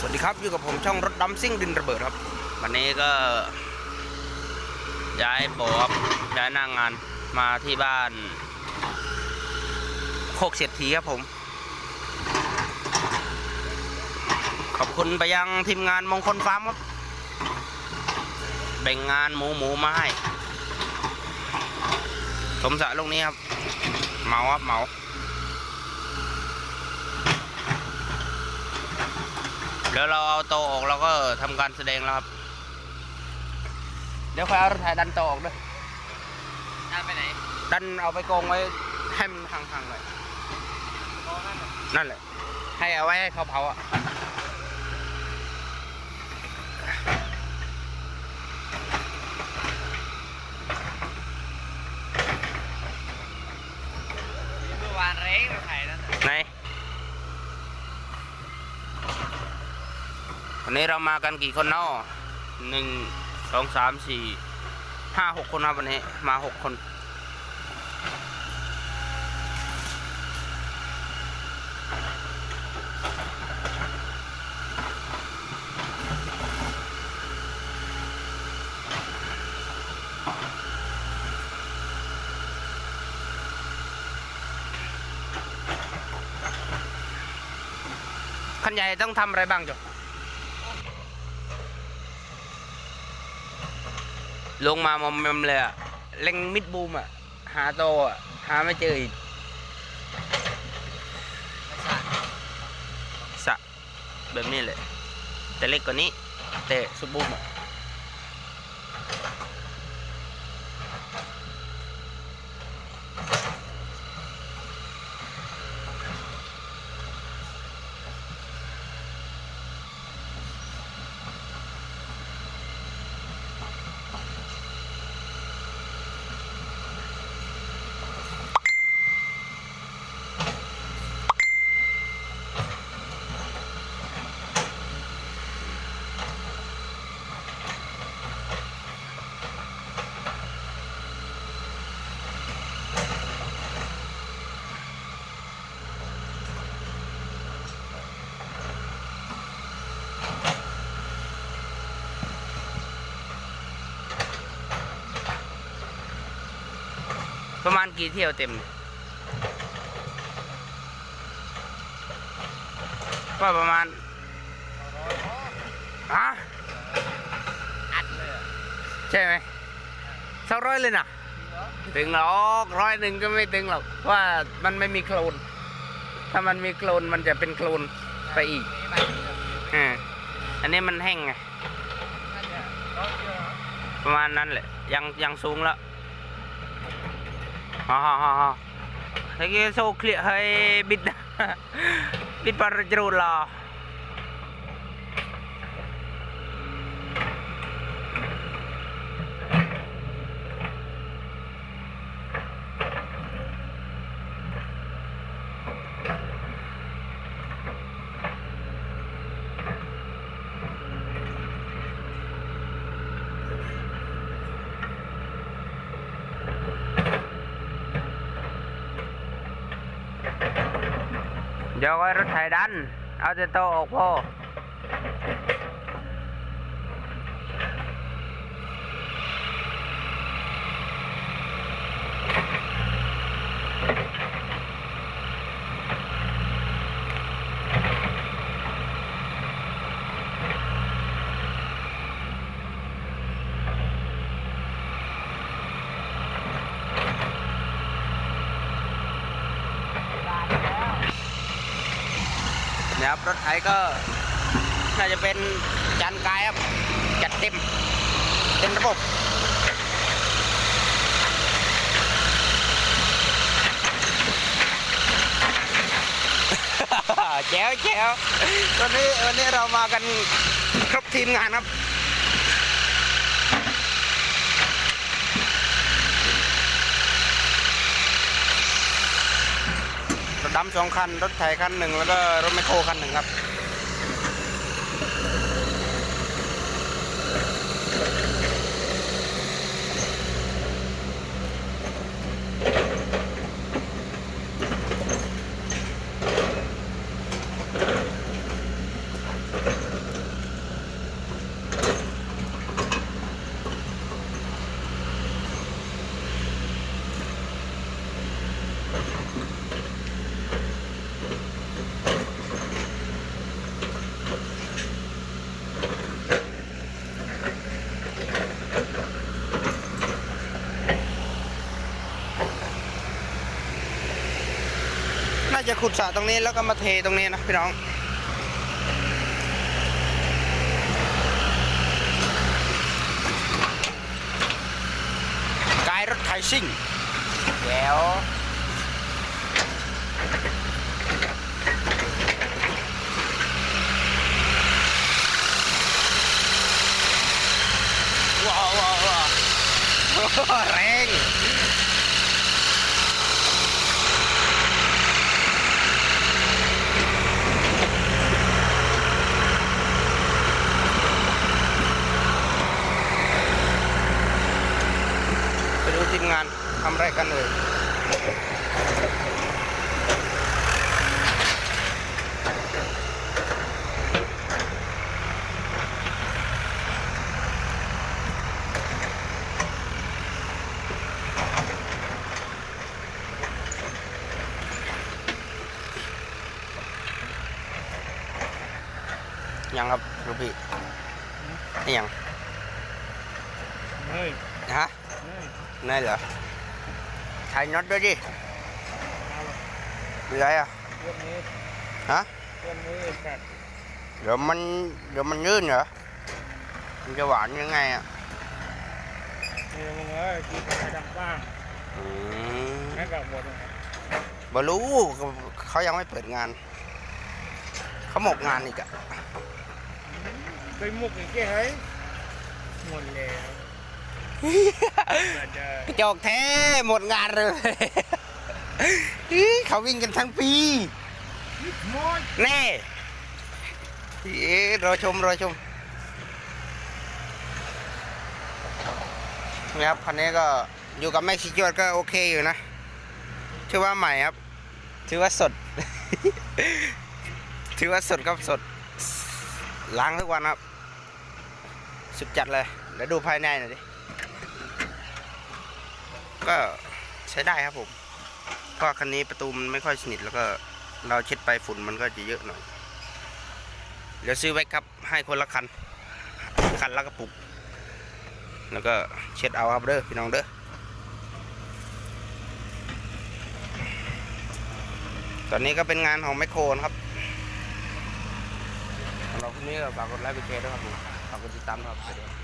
สวัสดีครับอยู่กับผมช่องรถดำซิ่งดินระเบิดครับ วันนี้ก็ ย้ายบครับย้ายหน้างงานมาที่บ้านโคกเศรษฐีครับผม ขอบคุณไปยังทีมงานมงคลฟาร์มครับ แบ่งงานหมูหมูมาให้สมสะลูกนี้ครับ เมาครับเมา เดี๋ยวเราเอาโตะออกเราก็ทำการแสดงแล้วครับ เดี๋ยวค่อยเอารถไถดันโตะออกด้วยท่านไปไหน ดันเอาไปกองไว้ให้มันห่างๆหน่อยมองนั่นน่ะนั่นแหละ ให้เอาไว้ให้เขาเผาอะ เมื่อวานเร่งเราถ่ายนั่นน่ะ ไหน วันนี้เรามากันกี่คนเนาะหนึ่งสองสามสี่ห้าหกคนครับวันนี้มาหกคน คันใหญ่ต้องทำอะไรบ้างจ๊ะ ลงมามอมแมมเลยอะเล็งมิดบูมอะหาโตอะหาไม่เจออีกสะแบบนี้เลยแต่เล็กกว่านี้ แต่สุดบูมอะ ประมาณกี่เที่ยวเต็มเนี่ยว่าประมาณฮะอัดเลยใช่ไหมสักร้อยเลยนะถึงหรอกร้อยหนึ่งก็ไม่ถึงหรอกว่ามันไม่มีโคลน ถ้ามันมีโคลนมันจะเป็นโคลนไปอีกอ่าอันนี้มันแห้งไงประมาณนั้นแหละยังยังสูงแล้ว ฮ่าฮ่าฮ่าฮ่าเฮ้ เคลียร์ให้บิดบิดปาราจรูลาเดี๋ยวไว้รถไถดัน เอาแต่โตออกพ่อ ครับ รถไถก็น่าจะเป็นจานกายครับ จัดเต็ม เต็มระบบแจ๋วแจ๋ววันนี้วันนี้เรามากันครบทีมงานครับ ดำสองคัน รถไถคันหนึ่งแล้วก็รถแมคโครคันหนึ่งครับ จะขุดสระตรงนี้แล้วก็มาเทตรงนี้นะพี่น้องกายรถไถซิ่งแก้วว้าวว้าวว้าวแรง ทีมงานทำอะไรกันเลยยังครับลูกพี่นี่ยังเฮ้ยฮะ เฮ้ยนี่เหรอใช้น็อตด้วยดิเอาละมีอะไรอะเรื่องนี้ฮะเรื่องนี้สัตว์เดี๋ยวมันเดี๋ยวมันยื่นเหรอมันจะหวานยังไงอะนี่มึงเอ้ยกินกระดังบ้างอืมแม่งกับหมดเลยบรู้เขายังไม่เปิดงาน เขาหมกงานอีกอะไปมุกอีกแค่เฮ้ยหมดแล้วเดี๋ยว กระจอกแท้หมดงานเลย เขาวิ่งกันทั้งปีแน่เรอชม รอชมนี่ครับคันนี้ก็อยู่กับแม็กซิจวดก็โอเคอยู่นะถือว่าใหม่ครับ ถือว่าสด ถือว่าสดครับสด ล้างทุกวันครับ สุดจัดเลยเดี๋ยวดูภายในหน่อยดิ ก็ใช้ได้ครับผมก็คันนี้ประตูมันไม่ค่อยสนิทแล้วก็เราเช็ดไปฝุ่นมันก็จะเยอะหน่อย เดี๋ยวซื้อไว้ครับให้คนละคัน คันละกระปุก แล้วก็เช็ดเอาครับเด้อพี่น้องเด้อตอนนี้ก็เป็นงานของแมคโครนครับสำหรับคลิปนี้ก็ฝากกดไลค์กดแชร์ด้วยครับผมฝากกดติดตามด้วยครับ